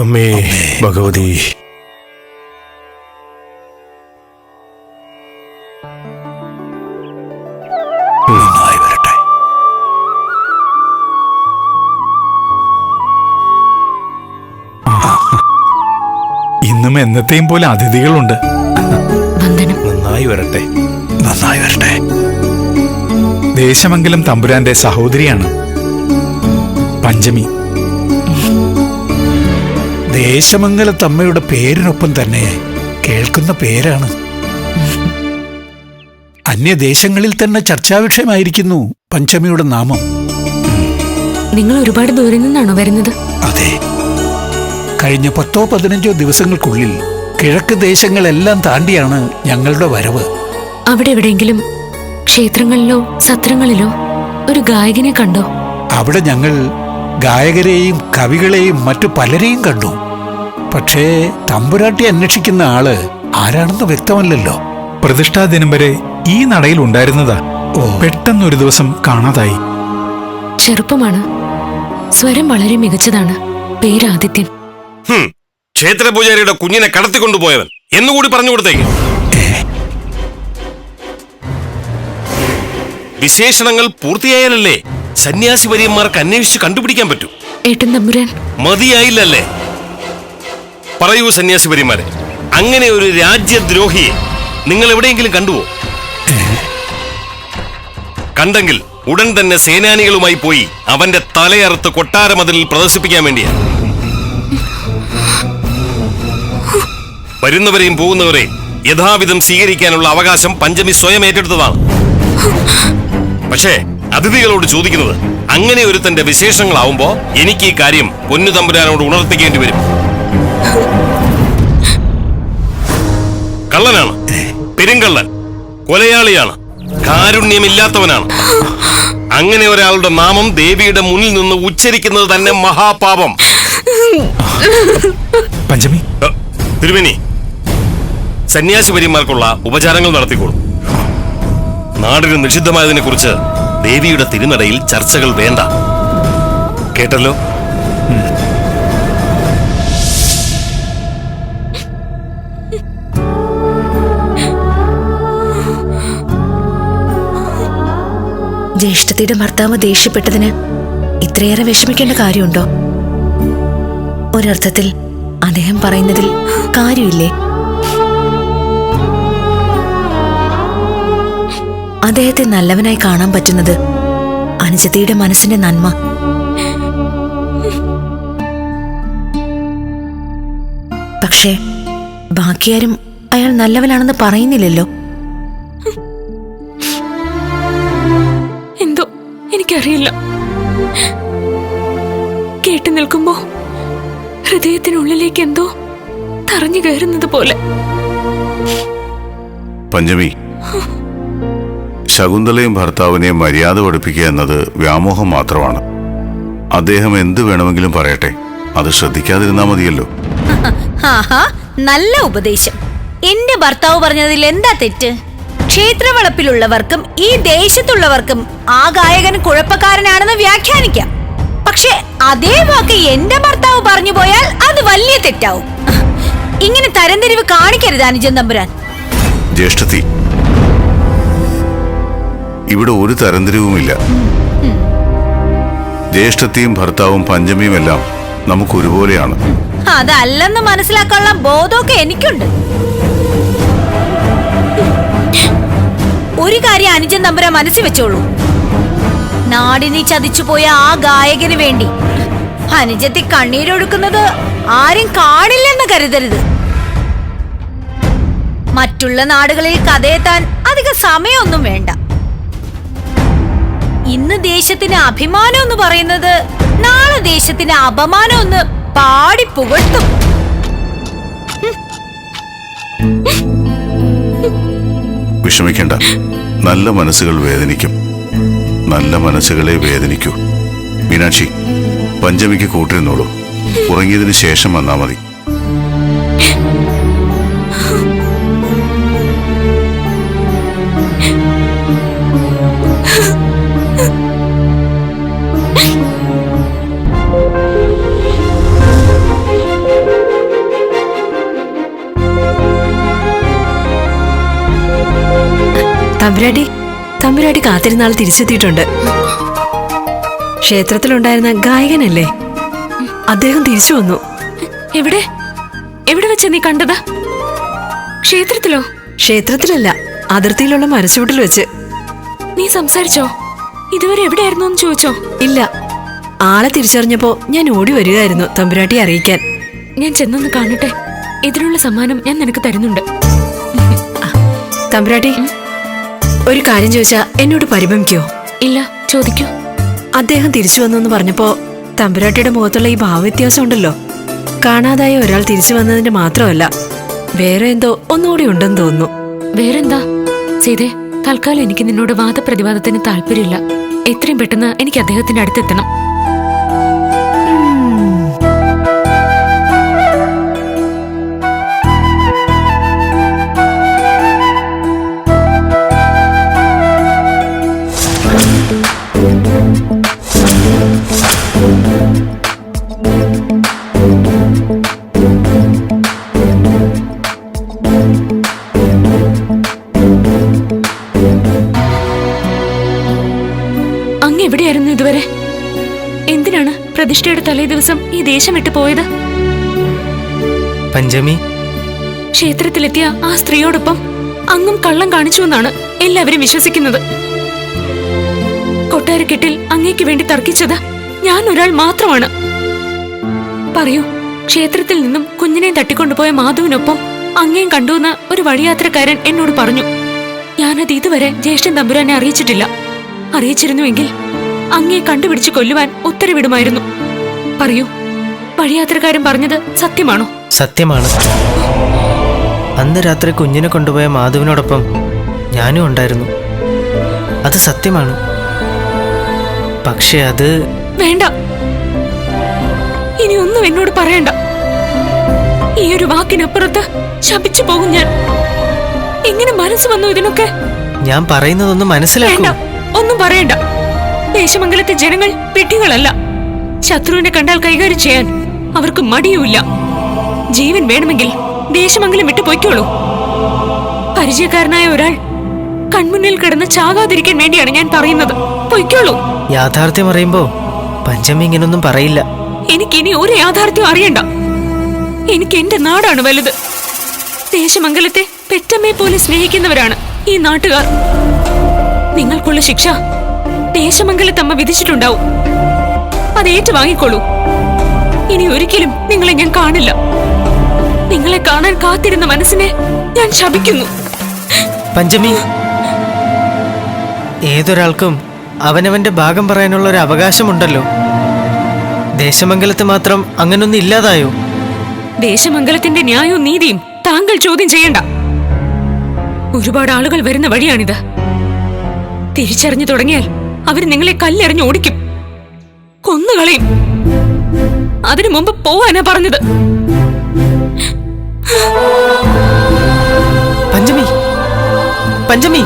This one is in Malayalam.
അമ്മേ ഭഗവതി. ഇന്നും എന്നത്തെയും പോലെ അതിഥികളുണ്ട്. വന്ദനം. നന്നായി വരട്ടെ. നന്നായി വരട്ടെ. ദേശമംഗലം തമ്പുരാന്റെ സഹോദരിയാണ് പഞ്ചമി. ദേശമംഗലത്തമ്മയുടെ പേരിനൊപ്പം തന്നെ കേൾക്കുന്ന പേരാണ്. അന്യദേശങ്ങളിൽ തന്നെ ചർച്ചാ വിഷയമായിരിക്കുന്നു പഞ്ചമിയുടെ നാമം. നിങ്ങൾ ഒരുപാട് ദൂരെ നിന്നാണോ വരുന്നത്? അതെ. കഴിഞ്ഞ പത്തോ പതിനഞ്ചോ ദിവസങ്ങൾക്കുള്ളിൽ കിഴക്ക് ദേശങ്ങളെല്ലാം താണ്ടിയാണ് ഞങ്ങളുടെ വരവ്. അവിടെ എവിടെയെങ്കിലും ക്ഷേത്രങ്ങളിലോ സത്രങ്ങളിലോ ഒരു ഗായകനെ കണ്ടോ? അവിടെ ഞങ്ങൾ ഗായകരെയും കവികളെയും മറ്റു പലരെയും കണ്ടു. പക്ഷേ തമ്പുരാട്ടി അന്വേഷിക്കുന്ന ആൾ ആരാണെന്ന് വ്യക്തമല്ലല്ലോ. പ്രതിഷ്ഠാ ദിനം വരെ ഈ നടയിൽ ഉണ്ടായിരുന്നതാ. ഓ. പെട്ടെന്നൊരു ദിവസം കാണാതായി. ചെറുപ്പമാണ്. സ്വരം വളരെ മികച്ചതാണ്. പേര് ആദിത്യൻ ക്ഷേത്ര ക്ഷേത്രപൂജാരിയുടെ കുഞ്ഞിനെ കടത്തിക്കൊണ്ടുപോയവൻ. എന്നുകൂടി പറഞ്ഞു കൊടുത്തേക്ക്. വിശേഷണങ്ങൾ പൂർത്തിയായാലല്ലേ സന്യാസി വര്യന്മാർക്ക് അന്വേഷിച്ച് കണ്ടുപിടിക്കാൻ പറ്റൂ. ഏട്ടൻ തമ്പുരാൻ. മതിയായില്ലല്ലേ? പറയൂ സന്യാസിപരിമാരെ അങ്ങനെ ഒരു രാജ്യദ്രോഹിയെ നിങ്ങൾ എവിടെയെങ്കിലും കണ്ടുവോ? കണ്ടെങ്കിൽ ഉടൻ തന്നെ സേനാനികളുമായി പോയി അവന്റെ തലയറുത്ത് കൊട്ടാരമതിലിൽ പ്രദർശിപ്പിക്കാൻ വേണ്ടിയാണ് വരുന്നവരെയും പോകുന്നവരെയും യഥാവിധം സ്വീകരിക്കാനുള്ള അവകാശം പഞ്ചമി സ്വയം ഏറ്റെടുത്തതാണ്. പക്ഷേ അതിഥികളോട് ചോദിക്കുന്നത് അങ്ങനെ ഒരു തന്റെ വിശേഷങ്ങളാവുമ്പോ എനിക്ക് ഈ കാര്യം പൊന്നു തമ്പുരാനോട് ഉണർത്തിക്കേണ്ടി വരും. കള്ളനാണ്. പെരുങ്കള്ളൻ. കൊലയാളിയാണ്. കാരുണ്യമില്ലാത്തവനാണ്. അങ്ങനെ ഒരാളുടെ നാമം ദേവിയുടെ മുന്നിൽ നിന്ന് ഉച്ചരിക്കുന്നത് തന്നെ മഹാപാപം. പഞ്ചമി. തിരുമേനി സന്യാസി വര്യന്മാർക്കുള്ള ഉപചാരങ്ങൾ നടത്തിക്കോളും. നാടിന് നിഷിദ്ധമായതിനെ കുറിച്ച് ദേവിയുടെ തിരുനടയിൽ ചർച്ചകൾ വേണ്ട. കേട്ടല്ലോ? ജ്യേഷ്ഠത്തിയുടെ ഭർത്താവ് ദേഷ്യപ്പെട്ടതിന് ഇത്രയേറെ വിഷമിക്കേണ്ട കാര്യമുണ്ടോ? ഒരർത്ഥത്തിൽ അദ്ദേഹം പറയുന്നതിൽ കാര്യമില്ലേ? അദ്ദേഹത്തെ നല്ലവനായി കാണാൻ പറ്റുന്നത് അനുജത്തിയുടെ മനസ്സിന്റെ നന്മ. പക്ഷേ ബാക്കിയാരും അയാൾ നല്ലവനാണെന്ന് പറയുന്നില്ലല്ലോ. എനിക്കറിയില്ല. കേട്ടു നിൽക്കുമ്പോ ഹൃദയത്തിനുള്ളിലേക്ക് എന്തോ തറഞ്ഞു കയറുന്നത് പോലെ. പഞ്ചമി ശകുന്തളയും ഭർത്താവിനെയും മര്യാദ പഠിപ്പിക്കുക എന്നത് വ്യാമോഹം മാത്രമാണ്. അദ്ദേഹം എന്ത് വേണമെങ്കിലും പറയട്ടെ. അത് ശ്രദ്ധിക്കാതിരുന്നാ മതിയല്ലോ. നല്ല ഉപദേശം. എന്റെ ഭർത്താവ് പറഞ്ഞതിൽ എന്താ തെറ്റ്? ക്ഷേത്രവളപ്പിലുള്ളവർക്കും ഈ ദേശത്തുള്ളവർക്കും ആ ഗായകൻ കുഴപ്പക്കാരനാണെന്ന് വ്യാഖ്യാനിക്കാം. പക്ഷെ അതേ വാക്ക് എന്റെ ഭർത്താവ് പറഞ്ഞു പോയാൽ അത് വലിയ തെറ്റാവും. ഇങ്ങനെ തരംതിരിവ് കാണിക്കരുത് അനുജൻ തമ്പുരാൻ. ജ്യേഷ്ഠത്തി ഇവിടെ ഒരു തരംതിരിവുമില്ല. ജ്യേഷ്ഠത്തിയും ഭർത്താവും പഞ്ചമിയും എല്ലാം നമുക്ക് ഒരുപോലെയാണ് അതല്ലെന്ന് മനസ്സിലാക്കാനുള്ള ബോധമൊക്കെ എനിക്കുണ്ട്. തമ്പുരാൻ മനസ്സിൽ വെച്ചോളൂ. നാടിനെ ചതിച്ചുപോയ ആ ഗായകന് വേണ്ടി അനുജത്തി കണ്ണീരൊഴുക്കുന്നത് ആരും കാണില്ലെന്ന് കരുതരുത്. മറ്റുള്ള നാടുകളിൽ കഥയെത്താൻ അധിക സമയമൊന്നും വേണ്ട. ഇന്ന് ദേശത്തിന് അഭിമാനം എന്ന് പറയുന്നത് നാളെ ദേശത്തിന് അപമാനം ഒന്ന് പാടി പുകഴ്ത്തും. വിഷമിക്കേണ്ട. നല്ല മനസ്സുകൾ വേദനിക്കും. നല്ല മനസ്സുകളെ വേദനിക്കൂ. മീനാക്ഷി പഞ്ചമിക്ക് കൂട്ടിരുന്നോളൂ. ഉറങ്ങിയതിനു ശേഷം വന്നാ മതി. തമ്പുരാട്ടി തമ്പുരാട്ടി കാത്തിരുന്നാൾ തിരിച്ചെത്തിയിട്ടുണ്ട്. ക്ഷേത്രത്തിലുണ്ടായിരുന്ന ഗായകനല്ലേ? അദ്ദേഹം തിരിച്ചു വന്നു. എവിടെ? എവിടെ വെച്ച നീ കണ്ടത്? ക്ഷേത്രത്തിലോ? ക്ഷേത്രത്തിലല്ല അതിർത്തിയിലുള്ള മരച്ചുവട്ടിൽ വെച്ച്. നീ സംസാരിച്ചോ? ഇതുവരെ എവിടെയായിരുന്നു എന്ന് ചോദിച്ചോ? ഇല്ല. ആളെ തിരിച്ചറിഞ്ഞപ്പോ ഞാൻ ഓടി വരികയായിരുന്നു തമ്പുരാട്ടി അറിയിക്കാൻ. ഞാൻ ചെന്നൊന്ന് കാണട്ടെ. ഇതിനുള്ള സമ്മാനം ഞാൻ നിനക്ക് തരുന്നുണ്ട്. തമ്പുരാട്ടി ഒരു കാര്യം ചോദിച്ചാ എന്നോട് പരിഭ്രമിക്കോ? ഇല്ല ചോദിക്കൂ. അദ്ദേഹം തിരിച്ചു വന്നെന്ന് പറഞ്ഞപ്പോ തമ്പുരാട്ടിയുടെ മുഖത്തുള്ള ഈ ഭാവവ്യത്യാസം ഉണ്ടല്ലോ. കാണാതായ ഒരാൾ തിരിച്ചു വന്നതിന്റെ മാത്രമല്ല വേറെ എന്തോ ഒന്നുകൂടി ഉണ്ടെന്ന് തോന്നുന്നു. വേറെന്താ? സീതേ തൽക്കാലം എനിക്ക് നിന്നോട് വാദപ്രതിവാദത്തിന് താല്പര്യമില്ല. എത്രയും പെട്ടെന്ന് എനിക്ക് അദ്ദേഹത്തിന്റെ അടുത്തെത്തണം. പ്രതിഷ്ഠയുടെ തലേ ദിവസം ഈ ദേശം വിട്ടു പോയത്? പഞ്ചമി. ക്ഷേത്രത്തിലെത്തിയ ആ സ്ത്രീയോടൊപ്പം അങ്ങും കള്ളം കാണിച്ചു എന്നാണ് എല്ലാവരും വിശ്വസിക്കുന്നത്. കൊട്ടാരക്കെട്ടിൽ അങ്ങേക്ക് വേണ്ടി തർക്കിച്ചത് ഞാൻ ഒരാൾ മാത്രമാണ്. പറയൂ ക്ഷേത്രത്തിൽ നിന്നും കുഞ്ഞിനെ തട്ടിക്കൊണ്ടുപോയ മാധുവിനൊപ്പം അങ്ങേയും കണ്ടുവെന്ന് ഒരു വഴിയാത്രക്കാരൻ എന്നോട് പറഞ്ഞു. ഞാനത് ഇതുവരെ ജ്യേഷ്ഠൻ തമ്പുരാനെ അറിയിച്ചിട്ടില്ല. അറിയിച്ചിരുന്നുവെങ്കിൽ അങ്ങേ കണ്ടുപിടിച്ച് കൊല്ലുവാൻ ഉത്തരവിടുമായിരുന്നു. പറയൂ വഴിയാത്രക്കാരൻ പറഞ്ഞത് സത്യമാണോ? സത്യമാണ്. അന്ന് രാത്രി കുഞ്ഞിനെ കൊണ്ടുപോയ മാധുവിനോടൊപ്പം ഞാനും ഉണ്ടായിരുന്നു. അത് സത്യമാണ്. പക്ഷേ അത് വേണ്ട. ഇനി ഒന്നും എന്നോട് പറയണ്ട. ഈ ഒരു വാക്കിനപ്പുറത്ത് ശപിച്ചു പോകും ഞാൻ. എങ്ങനെ മനസ്സ് വന്നു ഇതിനൊക്കെ? ഞാൻ പറയുന്നതൊന്നും മനസ്സിലാക്കണ്ട മനസ്സിലാക്കൂ ഒന്നും പറയണ്ട. ദേശമംഗലത്തെ ജനങ്ങൾ പെട്ടികളല്ല. ശത്രുവിനെ കണ്ടാൽ കൈകാര്യം ചെയ്യാൻ അവർക്ക് മടിയുമില്ല. ജീവൻ വേണമെങ്കിൽ ദേശമംഗലം വിട്ടു പൊയ്ക്കോളൂ. പരിചയക്കാരനായ ഒരാൾ കൺമുന്നിൽ കിടന്ന് ചാകാതിരിക്കാൻ വേണ്ടിയാണ് ഞാൻ പറയുന്നത്. പൊയ്ക്കോളൂ. യാഥാർത്ഥ്യം അറിയുമ്പോ പഞ്ചമി ഇങ്ങനൊന്നും പറയില്ല. എനിക്കിനി ഒരു യാഥാർത്ഥ്യം അറിയണ്ട. എനിക്ക് എന്റെ നാടാണ് വലുത്. ദേശമംഗലത്തെ പെറ്റമ്മയെ പോലെ സ്നേഹിക്കുന്നവരാണ് ഈ നാട്ടുകാർ. നിങ്ങൾക്കുള്ള ശിക്ഷ ദേശമംഗലത്തമ്മ വിധിച്ചിട്ടുണ്ടാവും. അത് ഏറ്റുവാങ്ങിക്കോളൂ ഇനി ഒരിക്കലും നിങ്ങളെ ഞാൻ കാണില്ല. നിങ്ങളെ കാണാൻ കാത്തിരുന്ന മനസ്സിനെ ഞാൻ ശപിക്കുന്നു. പഞ്ചമി ഏതൊരാൾക്കും അവനവന്റെ ഭാഗം പറയാനുള്ള ഒരു അവകാശമുണ്ടല്ലോ. ദേശമംഗലത്ത് മാത്രം അങ്ങനൊന്നും ഇല്ലാതായോ? ദേശമംഗലത്തിന്റെ ന്യായവും നീതിയും താങ്കൾ ചോദ്യം ചെയ്യണ്ട. ഒരുപാട് ആളുകൾ വരുന്ന വഴിയാണിത്. തിരിച്ചറിഞ്ഞു തുടങ്ങിയാൽ അവർ നിങ്ങളെ കല്ലെറിഞ്ഞ് ഓടിക്കും. കൊന്നുകളയും അതിനു മുമ്പ് പോവാനാ പറഞ്ഞത്. പഞ്ചമി. പഞ്ചമി.